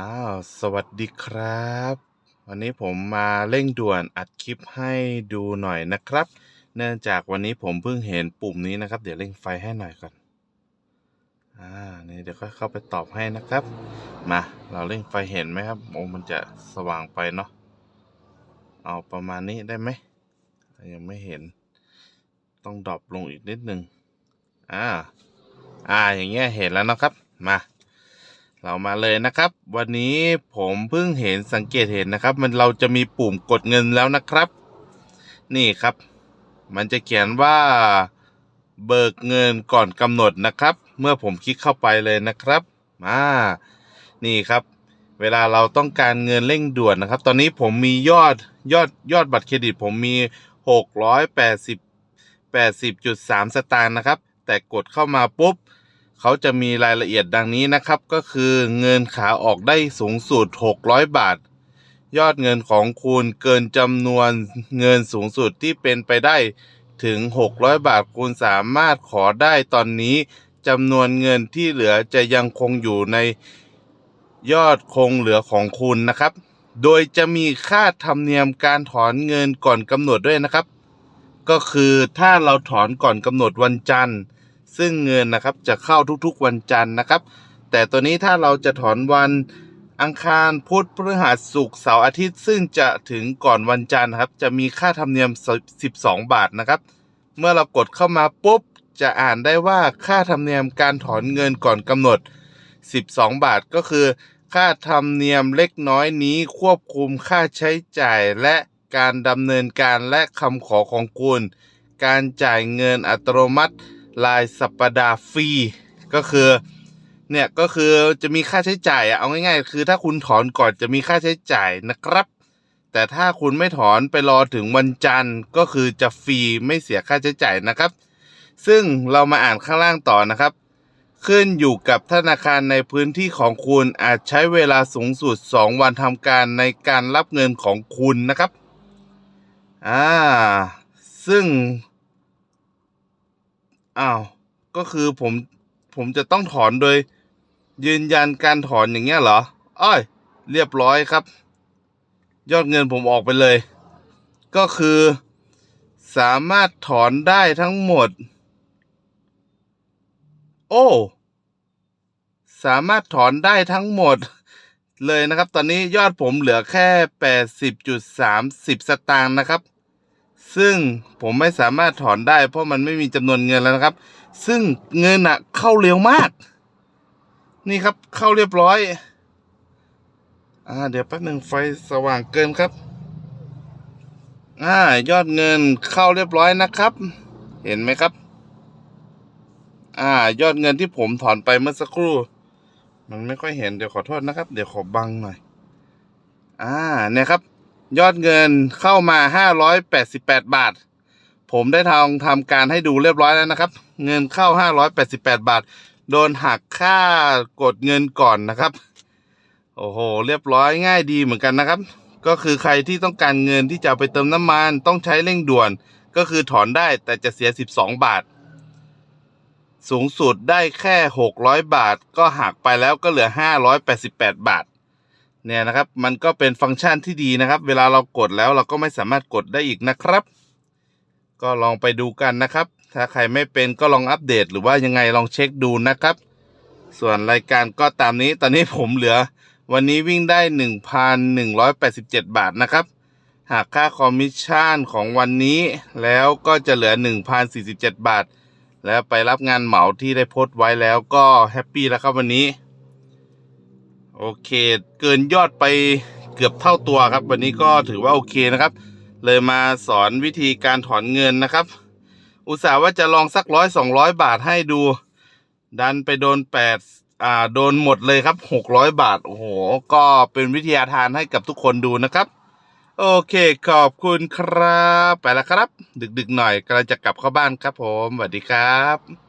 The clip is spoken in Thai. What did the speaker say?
อ้าว สวัสดีครับ วันนี้ผมมาเร่งด่วนอัดคลิปให้ดูหน่อยนะครับ เนื่องจากวันนี้ผมเพิ่งเห็นปุ่มนี้นะครับ เดี๋ยวเร่งไฟให้หน่อยก่อน อ่า นี่เดี๋ยวก็เข้าไปตอบให้นะครับ มา เราเร่งไฟเห็นไหมครับ โอ้ มันจะสว่างไปเนาะ เอาประมาณนี้ได้ไหม ยังไม่เห็น ต้องดรอปลงอีกนิดนึง อ่า อ่า อย่างเงี้ยเห็นแล้วนะครับ มา เรามาเลยนะครับ วันนี้ผมเพิ่งเห็นสังเกตเห็นนะครับ มันเราจะมีปุ่มกดเงินแล้วนะครับ นี่ครับ มันจะเขียนว่าเบิกเงินก่อนกำหนดนะครับ เมื่อผมคลิกเข้าไปเลยนะครับมานี่ครับ เวลาเราต้องการเงินเร่งด่วนนะครับ ตอนนี้ผมมียอดยอดยอดบัตรเครดิต ผมมีหกร้อยแปดสิบแปดสิบจุดสามสตางค์นะครับ แต่กดเข้ามาปุ๊บ เขาจะมีรายละเอียดดังนี้นะครับ ก็คือเงินขาออกได้สูงสุด 600 บาท ยอดเงินของคุณเกินจำนวนเงินสูงสุดที่เป็นไปได้ถึง 600 บาทคุณสามารถขอได้ตอนนี้จำนวนเงินที่เหลือจะยังคงอยู่ในยอดคงเหลือของคุณนะครับ โดยจะมีค่าธรรมเนียมการถอนเงินก่อนกำหนดด้วยนะครับ ก็คือถ้าเราถอนก่อนกำหนดวันจันทร์ ซึ่งเงินนะครับจะเข้าทุกๆวันจันทร์นะครับ แต่ตัวนี้ถ้าเราจะถอนวันอังคารพุธพฤหัสศุกร์เสาร์อาทิตย์ ซึ่งจะถึงก่อนวันจันทร์ครับ จะมีค่าธรรมเนียม 12 บาทนะครับ เมื่อเรากดเข้ามาปุ๊บ จะอ่านได้ว่าค่าธรรมเนียมการถอนเงินก่อนกำหนด 12 บาทก็คือ ค่าธรรมเนียมเล็กน้อยนี้ควบคุมค่าใช้จ่ายและการดำเนินการและคำขอของคุณ การจ่ายเงินอัตโนมัติ รายสัปดาห์ฟรีก็คือเนี่ยก็คือจะมีค่าใช้จ่ายอะเอาง่ายๆ คือถ้าคุณถอนก่อนจะมีค่าใช้จ่ายนะครับ แต่ถ้าคุณไม่ถอนไปรอถึงวันจันทร์ก็คือจะฟรีไม่เสียค่าใช้จ่ายนะครับ ซึ่งเรามาอ่านข้างล่างต่อนะครับ ขึ้นอยู่กับธนาคารในพื้นที่ของคุณอาจใช้เวลาสูงสุด 2 วันทำการในการรับเงินของคุณนะครับอ่าซึ่ง อ้าว ก็คือผมผมจะต้องถอนโดย ยืนยันการถอนอย่างเงี้ยเหรออ้อยเรียบร้อยครับ ยอดเงินผมออกไปเลย ก็คือสามารถถอนได้ทั้งหมด โอ้ สามารถถอนได้ทั้งหมด เลยนะครับ ตอนนี้ยอดผมเหลือแค่ 80.30 สตางค์นะครับ ซึ่งผมไม่สามารถถอนได้ เพราะมันไม่มีจำนวนเงินแล้วนะครับ ซึ่งเงินอะเข้าเร็วมาก นี่ครับเข้าเรียบร้อย อ่า เดี๋ยวแป๊บหนึ่งไฟสว่างเกินครับ อ่ายอดเงินเข้าเรียบร้อยนะครับ เห็นไหมครับ อ่ายอดเงินที่ผมถอนไปเมื่อสักครู่ มันไม่ค่อยเห็นเดี๋ยวขอโทษนะครับ เดี๋ยวขอบังหน่อย อ่าเนี่ยครับ ยอดเงินเข้ามา 588 บาท ผมได้ทำทำการให้ดูเรียบร้อยแล้วนะครับ เงินเข้า 588 บาท โดนหักค่ากดเงินก่อนนะครับ โอ้โห เรียบร้อยง่ายดีเหมือนกันนะครับ ก็คือใครที่ต้องการเงินที่จะไปเติมน้ำมันต้องใช้เร่งด่วน ก็คือถอนได้แต่จะเสีย 12 บาท สูงสุดได้แค่ 600 บาท ก็หักไปแล้วก็เหลือ 588 บาท เนี่ยนะครับ มันก็เป็นฟังก์ชันที่ดีนะครับ เวลาเรากดแล้วเราก็ไม่สามารถกดได้อีกนะครับ ก็ลองไปดูกันนะครับ ถ้าใครไม่เป็นก็ลองอัปเดต หรือว่ายังไงลองเช็คดูนะครับ ส่วนรายการก็ตามนี้ตอนนี้ผมเหลือ วันนี้วิ่งได้ 1,187 บาทนะครับ หากค่าคอมมิชชั่นของวันนี้แล้วก็จะเหลือ 1,047 บาท แล้วไปรับงานเหมาที่ได้โพสต์ไว้แล้วก็แฮปปี้แล้วครับวันนี้ โอเค เกินยอดไปเกือบเท่าตัวครับ วันนี้ก็ถือว่าโอเคนะครับ เลยมาสอนวิธีการถอนเงินนะครับ อุตส่าห์ว่าจะลองสักร้อยสองร้อยบาทให้ดู ดันไปโดนแปดอ่าโดนหมดเลยครับหกร้อยบาท โอ้โห ก็เป็นวิทยาทานให้กับทุกคนดูนะครับ โอเค ขอบคุณครับ ไปแล้วครับ ดึกๆหน่อยกำลังจะกลับเข้าบ้านครับผมสวัสดีครับ